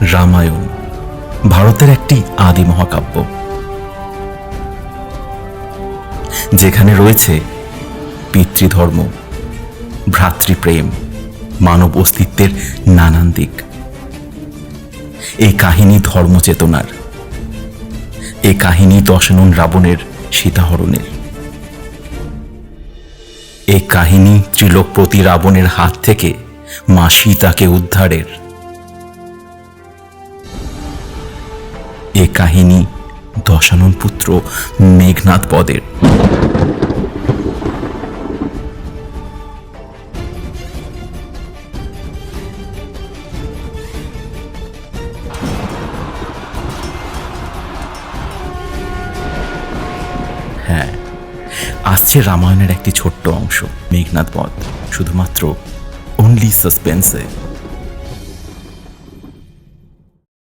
রামায়ণ, ভারতের একটি আদি মহাকাব্য। যেখানে রয়েছে পিতৃধর্ম, ভ্রাতৃপ্রেম, মানব অস্তিত্বের নানান দিক। এই কাহিনী ধর্মচেতনার, এই কাহিনী দশনন রাবণের সীতাহরণের। এই কাহিনী ত্রিলোকপ্রতি রাবণের হাত থেকে মা সীতাকে উদ্ধারের এ কাহিনী দশানন পুত্র মেঘনাথ পদের হ্যাঁ আসছে রামায়ণের একটি ছোট্ট অংশ মেঘনাথ বধ, শুধুমাত্র অনলি সাসপেন্সে